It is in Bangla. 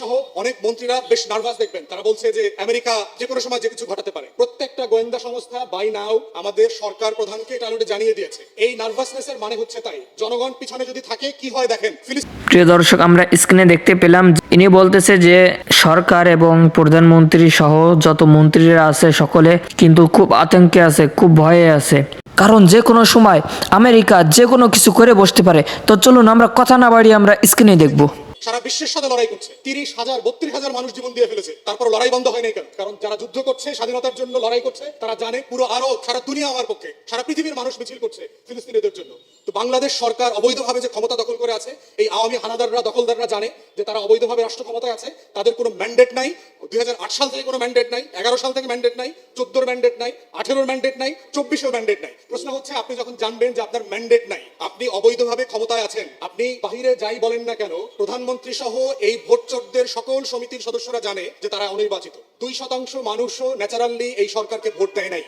সহ অনেক মন্ত্রীরা বেশ নার্ভাস দেখবেন। তারা বলছে যে, আমেরিকা যে কোনো সময় যে কিছু ঘটাতে পারে। প্রত্যেকটা গোয়েন্দা সংস্থা বাই নাও আমাদের সরকার প্রধানকে এটা অলরেডি জানিয়ে দিয়েছে। এই নার্ভাসনেস এর মানে হচ্ছে তাই। জনগণ পিছনে যদি থাকে, কি হয় দেখেন? প্রিয় দর্শক, আমরা স্ক্রিনে দেখতে পেলাম ইনি বলতেছে যে, সরকার এবং প্রধানমন্ত্রী সহ যত মন্ত্রীরা আছে সকলে কিন্তু খুব আতঙ্কে আছে, খুব ভয়ে আছে। কারণ যে কোনো সময় আমেরিকা যে কোনো কিছু করে বসতে পারে। তো চলুন আমরা কথা না বাড়িয়ে আমরা স্ক্রিনে দেখব। সারা বিশ্বের সাথে লড়াই করছে। তিরিশ হাজার, বত্রিশ হাজার মানুষ জীবন দিয়ে ফেলেছে। তারপর লড়াই বন্ধ হয়নি কেন? কারণ যারা যুদ্ধ করছে, স্বাধীনতার জন্য লড়াই করছে, তারা জানে পুরো আরও সারা দুনিয়া আমার পক্ষে, সারা পৃথিবীর মানুষ মিছিল করছে ফিলিস্তিনিদের জন্য। তো বাংলাদেশ সরকার অবৈধভাবে যে ক্ষমতা দখল করে আছে, এই আওয়ামী হানাদাররা, দখলদাররা জানে যে তারা অবৈধভাবে রাষ্ট্র ক্ষমতায় আছে। তাদের কোনো ম্যান্ডেট নাই। দুই হাজার আট সাল থেকে কোনো ম্যান্ডেট নাই, এগারো সাল থেকে ম্যান্ডেট নাই, চোদ্দোর ম্যান্ডেট নাই, আঠেরোর ম্যান্ডেট নাই চব্বিশের ম্যান্ডেট নাই। প্রশ্ন হচ্ছে, আপনি যখন জানবেন যে আপনার ম্যান্ডেট নাই, আপনি অবৈধভাবে ক্ষমতায় আছেন, আপনি বাহিরে যাই বলেন না কেন প্রধানমন্ত্রী সহ এই ভোটচোরদের সকল সমিতির সদস্যরা জানে যে তারা অনির্বাচিত। দুই শতাংশ মানুষও ন্যাচারালি এই সরকারকে ভোট দেয় নাই।